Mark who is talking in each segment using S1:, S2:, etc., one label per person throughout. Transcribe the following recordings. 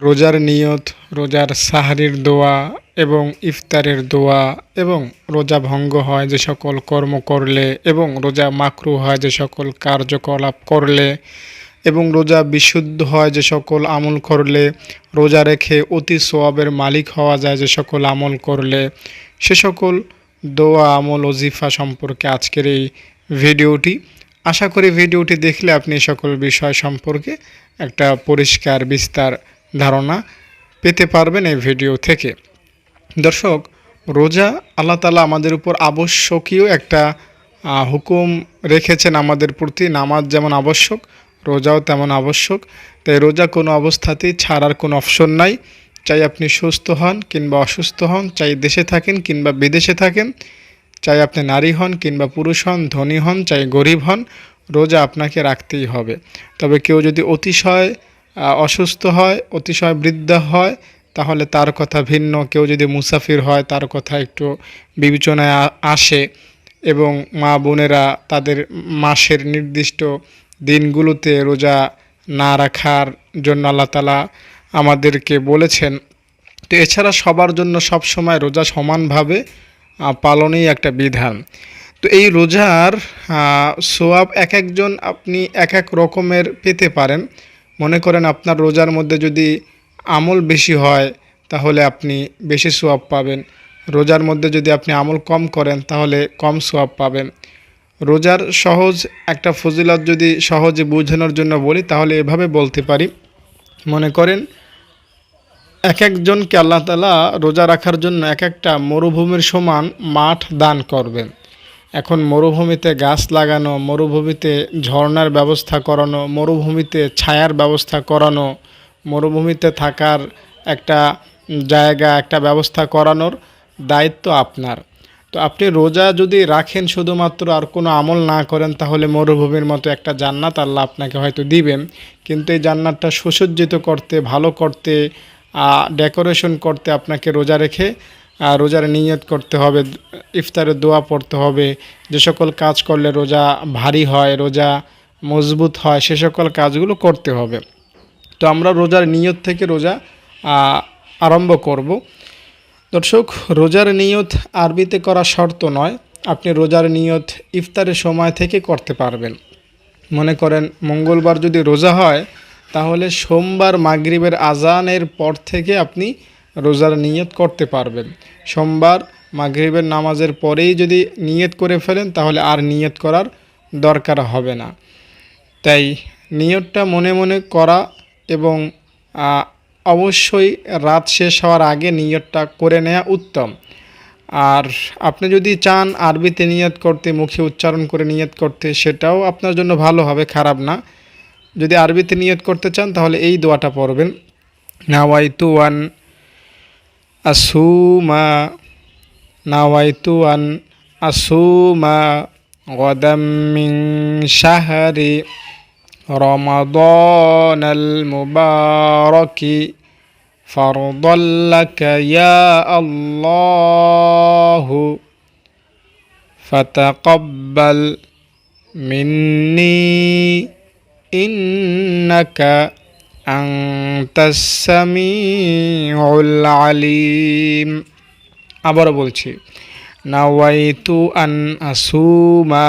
S1: রোজার নিয়ত, রোজার সাহারির দোয়া এবং ইফতারের দোয়া এবং রোজা ভঙ্গ হয় যে সকল কর্ম করলে এবং রোজা মাকরু হয় যে সকল কার্যকলাপ করলে এবং রোজা বিশুদ্ধ হয় যে সকল আমল করলে, রোজা রেখে অতি সোয়াবের মালিক হওয়া যায় যে সকল আমল করলে। সে সকল দোয়া, আমল, ওজিফা সম্পর্কে আজকের এই ভিডিওটি। আশা করি ভিডিওটি দেখলে আপনি সকল বিষয় সম্পর্কে একটা পরিষ্কার, বিস্তার ধারণা পেতে পারবেন এই ভিডিও থেকে। দর্শক, রোজা আল্লাহ তালা আমাদের উপর আবশ্যকীয় একটা হুকুম রেখেছেন আমাদের প্রতি। নামাজ যেমন আবশ্যক, রোজাও তেমন আবশ্যক। তাই রোজা কোনো অবস্থাতেই ছাড়ার কোনো অপশন নাই। চাই আপনি সুস্থ হন কিংবা অসুস্থ হন, চাই দেশে থাকেন কিংবা বিদেশে থাকেন। চাই আপনি নারী হন কিংবা পুরুষ হন, ধনী হন, চাই গরিব হন, রোজা আপনাকে রাখতেই হবে। তবে কেউ যদি অতিশয় অসুস্থ হয়, অতিশয় বৃদ্ধ হয়, তাহলে তার কথা ভিন্ন। কেউ যদি মুসাফির হয়, তার কথা একটু বিবেচনায় আসে এবং মা বোনেরা তাদের মাসের নির্দিষ্ট দিনগুলোতে রোজা না রাখার জন্য আল্লাহ তালা আমাদেরকে বলেছেন। তো এছাড়া সবার জন্য সব সময় রোজা সমানভাবে পালনেই একটা বিধান। তো এই রোজার সোয়াব এক একজন আপনি এক এক রকমের পেতে পারেন। মনে করেন আপনার রোজার মধ্যে যদি আমল বেশি হয়, তাহলে আপনি বেশি সোয়াব পাবেন। রোজার মধ্যে যদি আপনি আমল কম করেন, তাহলে কম সোয়াব পাবেন। রোজার সহজ একটা ফজিলত যদি সহজে বোঝানোর জন্য বলি, তাহলে এভাবে বলতে পারি। মনে করেন, এক একজনকে আল্লাহ তালা রোজা রাখার জন্য এক একটা মরুভূমির সমান মাঠ দান করবেন। এখন মরুভূমিতে গাছ লাগানো, মরুভূমিতে ঝর্ণার ব্যবস্থা করানো, মরুভূমিতে ছায়ার ব্যবস্থা করানো, মরুভূমিতে থাকার একটা জায়গা, একটা ব্যবস্থা করানোর দায়িত্ব আপনার। তো আপনি রোজা যদি রাখেন শুধুমাত্র আর কোনো আমল না করেন, তাহলে মরুভূমির মতো একটা জান্নাত আল্লাহ আপনাকে হয়তো দিবেন। কিন্তু এই জান্নাতটা সুসজ্জিত করতে, ভালো করতে ডেকোরেশন করতে আপনাকে রোজা রেখে রোজার নিয়ত করতে হবে, ইফতারের দোয়া পড়তে হবে। যে সকল কাজ করলে রোজা ভারী হয়, রোজা মজবুত হয়, সে সকল কাজগুলো করতে হবে। তো আমরা রোজার নিয়ত থেকে রোজা আরম্ভ করব। দর্শক, রোজার নিয়ত আরবিতে করা শর্ত নয়, আপনি রোজার নিয়ত ইফতারের সময় থেকে করতে পারবেন। মনে করেন, মঙ্গলবার যদি রোজা হয়, তাহলে সোমবার মাগরিবের আজানের পর থেকে আপনি রোজার নিয়ত করতে পারবেন। সোমবার মাগরিবের নামাজের পরেই যদি নিয়ত করে ফেলেন, তাহলে আর নিয়ত করার দরকার হবে না। তাই নিয়তটা মনে মনে করা এবং অবশ্যই রাত শেষ হওয়ার আগে নিয়তটা করে নেওয়া উত্তম। আর আপনি যদি চান আরবিতে নিয়ত করতে, মুখে উচ্চারণ করে নিয়ত করতে, সেটাও আপনার জন্য ভালো হবে, খারাপ না। যদি আরবিতে নিয়ত করতে চান, তাহলে এই দোয়াটা পড়বেন। নাওয়াইতু আন أسوما نويت أن أسوما غدا من شهر رمضان المبارك. فرضا لك يا الله. فتقبل مني إنك أنت السميع العليم আবারও বলছি নাওয়াইতু আন আসুমা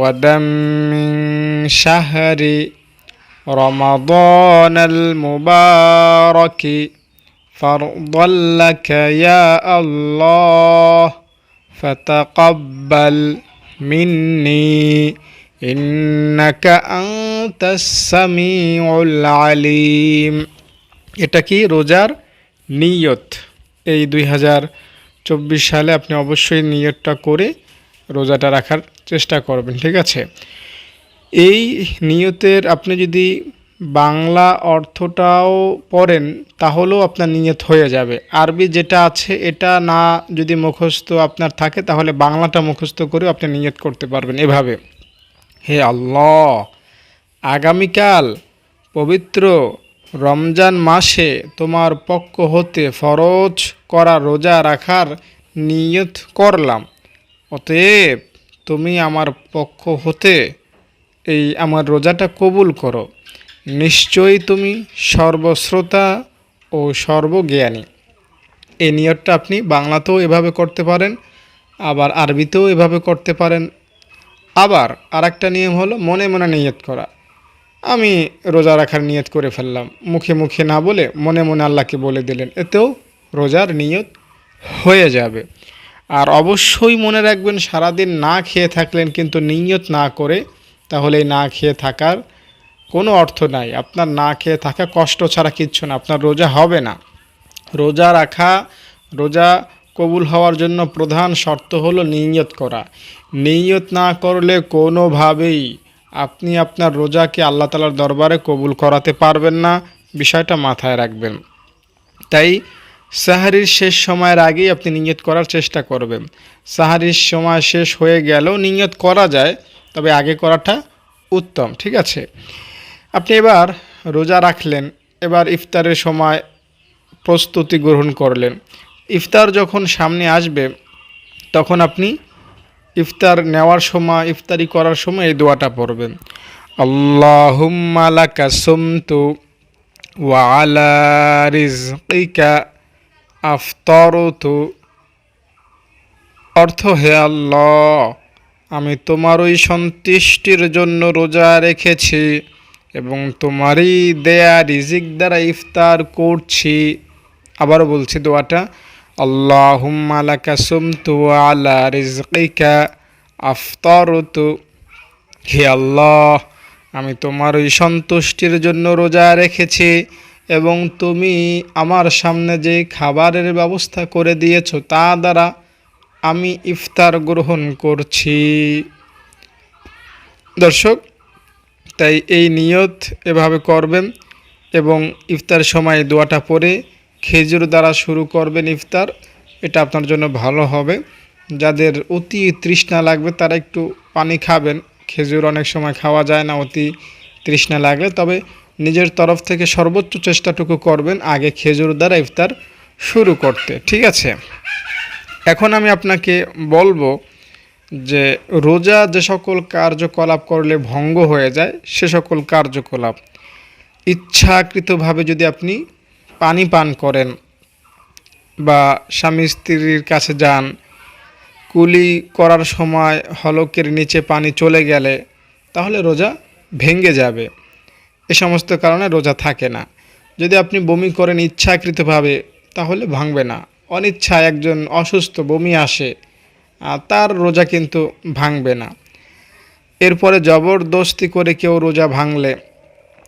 S1: غدا من شهر رمضان المبارك فرضا لك يا الله فتقبل مني ইন্নাকা আন্তাসামিউল আলিম এটা কি? রোজার নিয়ত। এই দুই হাজার চব্বিশ সালে আপনি অবশ্যই নিয়তটা করে রোজাটা রাখার চেষ্টা করবেন, ঠিক আছে? এই নিয়তের আপনি যদি বাংলা অর্থটাও পড়েন, তাহলেও আপনার নিয়ত হয়ে যাবে। আরবি যেটা আছে, এটা না যদি মুখস্থ আপনার থাকে, তাহলে বাংলাটা মুখস্থ করেও আপনি নিয়ত করতে পারবেন এভাবে। হে আল্লাহ, আগামীকাল পবিত্র রমজান মাসে তোমার পক্ষ হতে ফরজ করা রোজা রাখার নিয়ত করলাম। অতএব তুমি আমার পক্ষ হতে এই আমার রোজাটা কবুল করো। নিশ্চয়ই তুমি সর্বশ্রোতা ও সর্বজ্ঞানী। এই নিয়তটা আপনি বাংলাতেও এভাবে করতে পারেন, আবার আরবিতেও এভাবে করতে পারেন। আবার আরেকটা নিয়ম হলো মনে মনে নিয়ত করা। আমি রোজা রাখার নিয়ত করে ফেললাম। মুখে মুখে না বলে মনে মনে আল্লাহকে বলে দিলেন। এতেও রোজার নিয়ত হয়ে যাবে। আর অবশ্যই মনে রাখবেন, সারাদিন না খেয়ে থাকলেন কিন্তু নিয়ত না করে তাহলে না খেয়ে থাকার কোনো অর্থ নাই। আপনার না খেয়ে থাকা কষ্ট ছাড়া কিচ্ছু না। আপনার রোজা হবে না। রোজা রাখা, রোজা কবুল হওয়ার জন্য প্রধান শর্ত হলো নিয়ত করা। নিয়ত না করলে কোনোভাবেই আপনি আপনার রোজাকে আল্লাহ তালার দরবারে কবুল করাতে পারবেন না, বিষয়টা মাথায় রাখবেন। তাই সাহারির শেষ সময়ের আগেই আপনি নিয়ত করার চেষ্টা করবেন। সাহারির সময় শেষ হয়ে গেলেও নিয়ত করা যায়, তবে আগে করাটা উত্তম, ঠিক আছে? আপনি এবার রোজা রাখলেন, এবার ইফতারের সময় প্রস্তুতি গ্রহণ করলেন। ইফতার যখন সামনে আসবে, তখন আপনি ইফতার নেওয়ার সময়, ইফতারি করার সময় এই দোয়াটা পড়বেন। আল্লাহুম্মা লাকা সুমতু ওয়া আলা আফতারতু। অর্থ, হে আল্লাহ, আমি তোমার ওই সন্তুষ্টির জন্য রোজা রেখেছি এবং তোমারই দেয়া রিজিক দ্বারা ইফতার করছি। আবারও বলছি দোয়াটা লাকা সুমতু ওয়া আলা রিজকিকা আফতারতু হে আল্লাহ, আমি তোমার ওই সন্তুষ্টির জন্য রোজা রেখেছি এবং তুমি আমার সামনে যে খাবারের ব্যবস্থা করে দিয়েছ তা দ্বারা আমি ইফতার গ্রহণ করছি। দর্শক, তাই এই নিয়ত এভাবে করবেন এবং ইফতার সময় দোয়াটা পরে খেজুর দ্বারা শুরু করবেন ইফতার। এটা আপনার জন্য ভালো হবে। যাদের অতি তৃষ্ণা লাগবে, তারা একটু পানি খাবেন। খেজুর অনেক সময় খাওয়া যায় না, অতি তৃষ্ণা লাগলে। তবে নিজের তরফ থেকে সর্বোচ্চ চেষ্টাটুকু করবেন আগে খেজুর দ্বারা ইফতার শুরু করতে। ঠিক আছে? এখন আমি আপনাকে বলব যে, রোজা যে সকল কার্যকলাপ করলে ভঙ্গ হয়ে যায়, সে সকল কার্যকলাপ ইচ্ছাকৃতভাবে যদি আপনি পানি পান করেন বা স্বামী স্ত্রীর কাছে যান, কুলি করার সময় হলকের নিচে পানি চলে গেলে তাহলে রোজা ভেঙে যাবে। এ সমস্ত কারণে রোজা থাকে না। যদি আপনি বমি করেন ইচ্ছাকৃতভাবে, তাহলে ভাঙবে না। অনিচ্ছায় একজন অসুস্থ বমি আসে তার রোজা কিন্তু ভাঙবে না। এরপরে জবরদস্তি করে কেউ রোজা ভাঙলে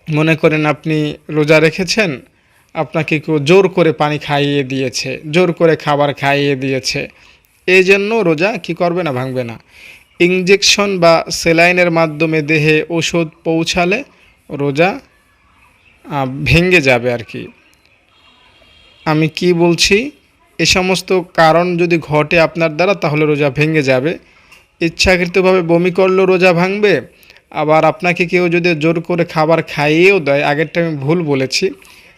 S1: মনে করেন আপনি রোজা রেখেছেন? আপনাকে কেউ জোর করে পানি খাইয়ে দিয়েছে, জোর করে খাবার খাইয়ে দিয়েছে। এই জন্য রোজা কি করবে না, ভাঙবে না। ইঞ্জেকশন বা সেলাইনের মাধ্যমে দেহে ওষুধ পৌঁছালে রোজা ভেঙে যাবে আর কি। আমি কি বলছি? এ সমস্ত কারণ যদি ঘটে আপনার দ্বারা, তাহলে রোজা ভেঙে যাবে। ইচ্ছাকৃতভাবে বমি করলেও রোজা ভাঙবে। আবার আপনাকে কেউ যদি জোর করে খাবার খাইয়েও দেয়, আগেরটা আমি ভুল বলেছি।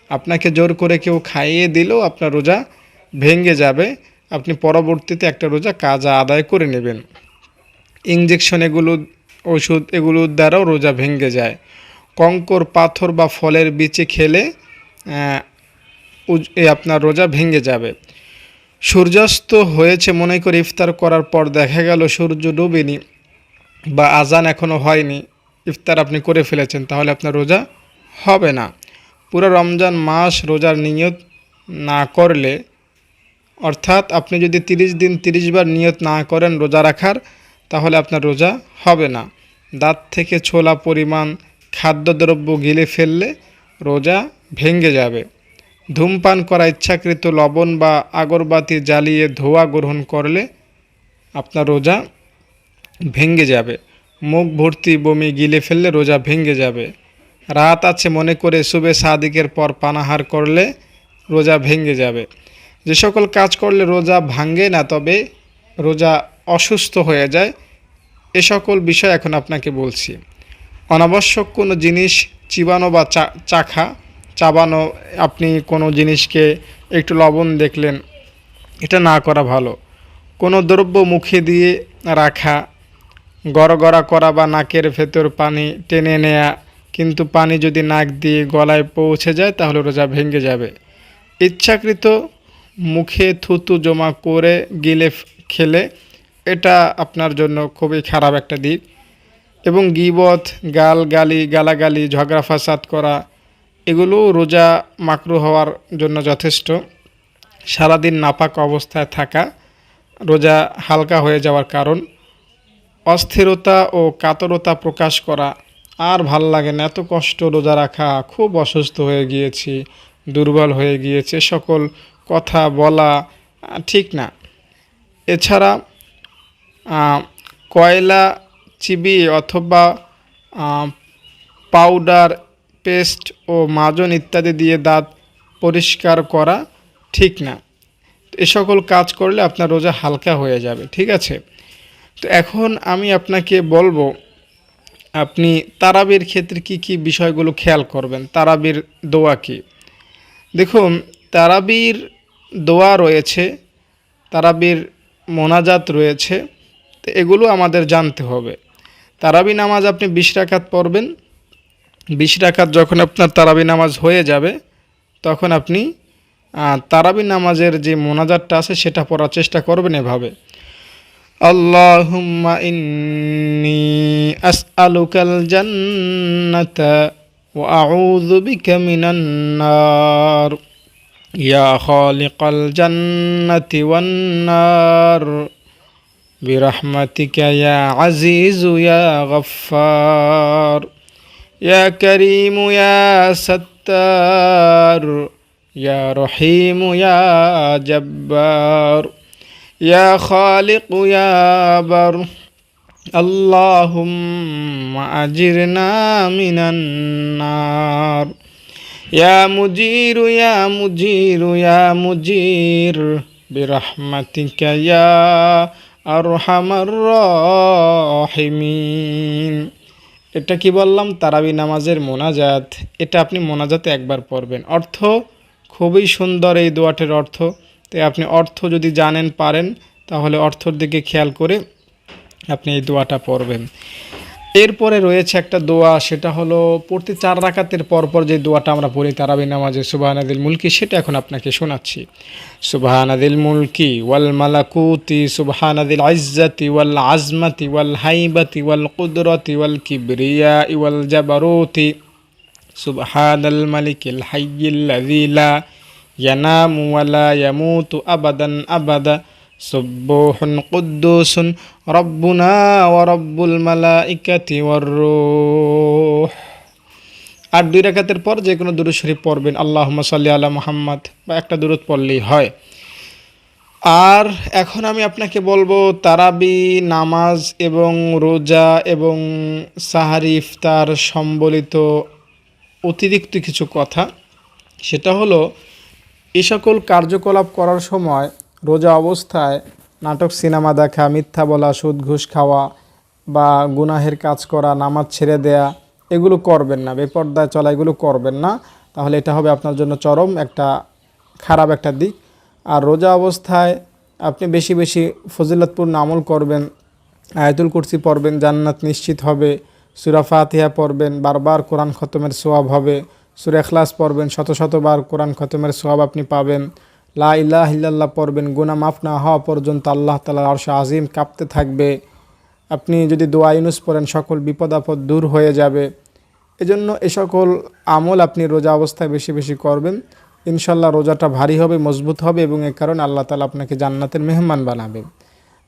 S1: আপনাকে জোর করে কেউ খাইয়ে দিলেও আপনার রোজা ভেঙে যাবে। আপনি পরবর্তীতে একটা রোজা কাজা আদায় করে নেবেন। ইঞ্জেকশন এগুলো, ওষুধ এগুলোর দ্বারাও রোজা ভেঙে যায়। কঙ্কর, পাথর বা ফলের বিচে খেলে আপনার রোজা ভেঙে যাবে। সূর্যাস্ত হয়েছে মনে করে ইফতার করার পর দেখা গেল সূর্য ডুবেনি বা আজান এখনও হয়নি। ইফতার আপনি করে ফেলেছেন, তাহলে আপনার রোজা হবে না। পুরো রমজান মাস রোজার নিয়ত না করলে, অর্থাৎ আপনি যদি তিরিশ দিন তিরিশ বার নিয়ত না করেন রোজা রাখার, তাহলে আপনার রোজা হবে না। দাঁত থেকে ছোলা পরিমাণ, খাদ্যদ্রব্য গিলে ফেললে রোজা ভেঙে যাবে। ধূমপান করা ইচ্ছাকৃত লবণ বা আগরবাতি জ্বালিয়ে ধোঁয়া গ্রহণ করলে আপনার রোজা ভেঙে যাবে। মুখ ভর্তি বমি গিলে ফেললে রোজা ভেঙে যাবে। রাত আছে মনে করে শুবে সাদিকের পর পানাহার করলে রোজা ভেঙে যাবে। যে সকল কাজ করলে রোজা ভাঙে না, তবে রোজা অসুস্থ হয়ে যায়, এ সকল বিষয় এখন আপনাকে বলছি। অনাবশ্যক কোনো জিনিস চিবানো বা চাখা, চাবানো, আপনি কোনো জিনিসকে একটু লবণ দেখলেন, এটা না করা ভালো। কোনো দ্রব্য মুখে দিয়ে রাখা, গড়গড়া করা বা নাকের ভেতর পানি টেনে নেয়া কিন্তু পানি যদি নাক দিয়ে গলায় পৌঁছে যায়, তাহলে রোজা ভেঙে যাবে। ইচ্ছাকৃত মুখে থুতু জমা করে গিলে খেলে, এটা আপনার জন্য খুবই খারাপ একটা দিক। এবং গিবত, গাল গালি, গালাগালি, ঝগড়া ফাসাদ করা, এগুলো রোজা মাকরু হওয়ার জন্য যথেষ্ট। সারাদিন নাপাক অবস্থায় থাকা রোজা হালকা হয়ে যাওয়ার কারণ। অস্থিরতা ও কাতরতা প্রকাশ করা আর ভালো লাগে না, এত কষ্ট রোজা রাখা, খুব অসুস্থ হয়ে গিয়েছি, দুর্বল হয়ে গিয়েছে, সকল কথা বলা ঠিক না। এছাড়া কয়লা চিবিয়ে অথবা পাউডার, পেস্ট ও মাজন ইত্যাদি দিয়ে দাঁত পরিষ্কার করা ঠিক না। এ সকল কাজ করলে আপনার রোজা হালকা হয়ে যাবে, ঠিক আছে? তো এখন আমি আপনাকে বলব আপনি তারাবির ক্ষেত্রে কি কি বিষয়গুলো খেয়াল করবেন? তারাবির দোয়া কি? দেখুন, তারাবির দোয়া রয়েছে, তারাবির মোনাজাত রয়েছে, তো এগুলো আমাদের জানতে হবে। তারাবি নামাজ আপনি বিশ রাকাত পড়বেন, বিশ রাকাত যখন আপনার তারাবি নামাজ হয়ে যাবে, তখন আপনি তারাবি নামাজের যে মোনাজাতটা আছে সেটা পড়ার চেষ্টা করবেন এভাবে। اللهم إني أسألك الجنة وأعوذ بك من النار. يا خالق الجنة والنار برحمتك يا عزيز يا غفار. يا كريم يا ستار يا رحيم يا جبار. يا خالق يا بر اللهم أجرنا من النار يا مجير يا مجير يا مجير برحمتك يا أرحم الراحمين এটা কি বললাম তারাবি নামাজের মোনাজাত এটা আপনি মোনাজাতে একবার পড়বেন অর্থ খুবই সুন্দর এই দোয়াটের অর্থ তাই আপনি অর্থ যদি জানেন পারেন, তাহলে অর্থর দিকে খেয়াল করে আপনি এই দোয়াটা পড়বেন। এরপরে রয়েছে একটা দোয়া, সেটা হলো প্রতি চার রাকাতের পরপর যে দোয়াটা আমরা পড়ি, তারাবি নামাজে সুবাহানাদিল মুলকি, সেটা এখন আপনাকে শোনাচ্ছি। সুবাহানাদিল মুলকি ওয়াল মালাকুতি সুবাহানাদিল আজ্জাতি ওয়াল আজমাতি ওয়াল হাইবাতি ওয়াল কুদরতি ওয়াল কিবরিয়া ইওয়াল জাবারতি। সুবহানাল মালিকিল হাইয়িল্লাযী ينام ولا يموت أبدا أبدا سبوح قدوس ربنا ورب الملائكة والروح আর দুই রাকাতের পর যে কোনো দুরুদ শরীফ পড়বেন আল্লাহ সাল্লি আলা মুহাম্মদ বা একটা দুরুদ পড়লেই হয় আর এখন আমি আপনাকে বলবো তারাবি নামাজ এবং রোজা এবং সাহারি ইফতার সম্বলিত অতিরিক্ত কিছু কথা সেটা হলো এই সকল কার্যকলাপ করার সময় রোজা অবস্থায় নাটক, সিনেমা দেখা, মিথ্যা বলা, সুদ, ঘুষ খাওয়া বা গুনাহের কাজ করা, নামাজ ছেড়ে দেয়া, এগুলো করবেন না, বেপর্দায় চলা এগুলো করবেন না। তাহলে এটা হবে আপনার জন্য চরম একটা খারাপ একটা দিক। আর রোজা অবস্থায় আপনি বেশি বেশি ফজিলতপূর্ণ আমল করবেন, আয়াতুল কুরসি পড়বেন, জান্নাত নিশ্চিত হবে, সুরা ফাতিহা পড়বেন, বারবার কোরআন খতমের সোয়াব হবে সুরা এখলাস পড়বেন, শত শতবার কোরআন খতমের সোয়াব আপনি পাবেন। লা ইলাহ ইল্লাল্লাহ পড়বেন গুনা মাফ না হওয়া পর্যন্ত আল্লাহ তালা আরশা আজিম কাঁপতে থাকবে। আপনি যদি দোয়া ইউনুস পড়েন, সকল বিপদ আপদ দূর হয়ে যাবে। এজন্য এ সকল আমল আপনি রোজা অবস্থায় বেশি বেশি করবেন। ইনশাল্লাহ রোজাটা ভারী হবে, মজবুত হবে এবং এ কারণে আল্লাহ তালা আপনাকে জান্নাতের মেহমান বানাবেন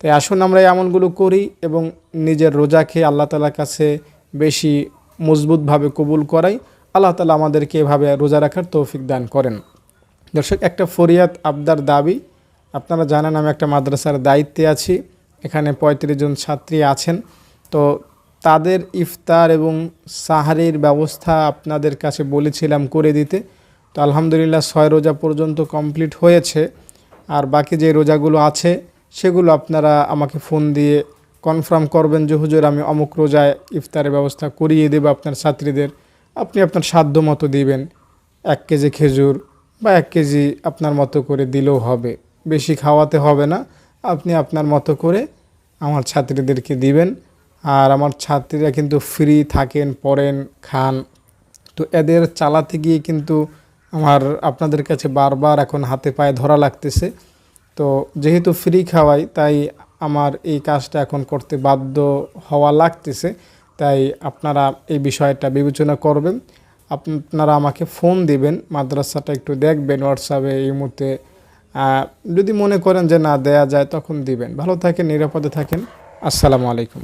S1: তাই আসুন আমরা এই আমলগুলো করি এবং নিজের রোজাকে আল্লাহ তালার কাছে বেশি মজবুতভাবে কবুল করাই। আল্লাহ তালা আমাদেরকে এভাবে রোজা রাখার তৌফিক দান করেন। দর্শক, একটা ফরিয়াদ আবদার দাবি। আপনারা জানেন আমি একটা মাদ্রাসার দায়িত্বে আছি। এখানে পঁয়ত্রিশ জন ছাত্রী আছেন। তো তাদের ইফতার এবং সাহারির ব্যবস্থা আপনাদের কাছে বলেছিলাম করে দিতে। তো আলহামদুলিল্লাহ ছয় রোজা পর্যন্ত কমপ্লিট হয়েছে। আর বাকি যে রোজাগুলো আছে, সেগুলো আপনারা আমাকে ফোন দিয়ে কনফার্ম করবেন যে, হুজুর, আমি অমুক রোজায় ইফতারের ব্যবস্থা করিয়ে দেবো আপনার ছাত্রীদের। আপনি আপনার সাধ্য মতো দিবেন। এক কেজি খেজুর বা এক কেজি আপনার মতো করে দিলেও হবে। বেশি খাওয়াতে হবে না। আপনি আপনার মতো করে আমার ছাত্রীদেরকে দিবেন। আর আমার ছাত্রীরা কিন্তু ফ্রি থাকেন, পড়েন, খান। তো এদের চালাতে গিয়ে কিন্তু আমার আপনাদের কাছে বারবার এখন হাতে পায়ে ধরা লাগতেছে। তো যেহেতু ফ্রি খাওয়াই, তাই আমার এই কাজটা এখন করতে বাধ্য হওয়া লাগতেছে। তাই আপনারা এই বিষয়টা বিবেচনা করবেন। আপনারা আমাকে ফোন দিবেন, মাদ্রাসাটা একটু দেখবেন হোয়াটসঅ্যাপে এই মুহূর্তে যদি মনে করেন যে না দেয়া যায় তখন দিবেন। ভালো থাকেন, নিরাপদে থাকেন। আসসালামু আলাইকুম।